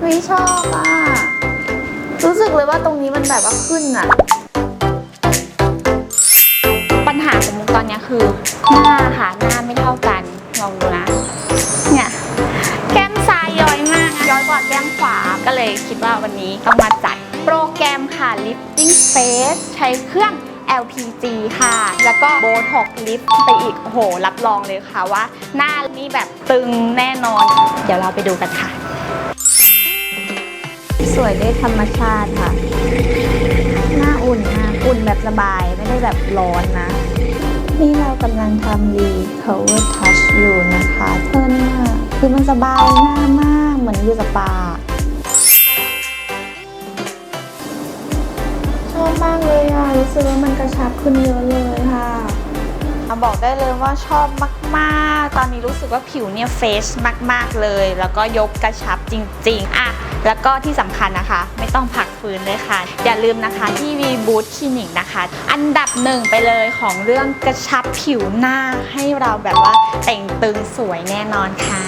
เฮ้ยชอบอะ รู้สึกเลยว่าตรงนี้มันแบบว่าขึ้นอะ ปัญหาของมุกตอนเนี้ยคือหน้าค่ะหน้าไม่เท่ากันลองดูนะ เนี่ยแก้มซ้ายย้อยมากย้อยกว่าแก้มขวา ก็เลยคิดว่าวันนี้ต้องมาจัดโปรแกรมค่ะ Lifting Face ใช้เครื่อง LPG ค่ะ แล้วก็โบท็อกลิฟไปอีก โอ้โห รับรองเลยค่ะว่า หน้านี่แบบตึงแน่นอน เดี๋ยวเราไปดูกันค่ะ สวยด้วยธรรมชาติค่ะ หน้าอุ่นมากอุ่นแบบสบายไม่ได้แบบร้อนนะ นี่เรากำลังทำ recover touch อยู่นะคะเทิร์นหน้าคือมันสบายหน้ามากเหมือนอยู่สปาชอบมากเลยอะรู้สึกว่ามันกระชับขึ้นเยอะเลยค่ะ บอกได้เลยว่าชอบมากๆ ตอนนี้รู้สึกว่าผิวเนี่ยเฟชมากๆเลย แล้วก็ยกกระชับจริง ๆ อะ แล้วก็ที่สำคัญนะคะ ไม่ต้องผักฟื้นเลยค่ะ อย่าลืมนะคะที่วีบูธคลินิกนะคะ อันดับหนึ่งไปเลยของเรื่องกระชับผิวหน้าให้เราแบบว่าแต่งตึงสวยแน่นอนค่ะ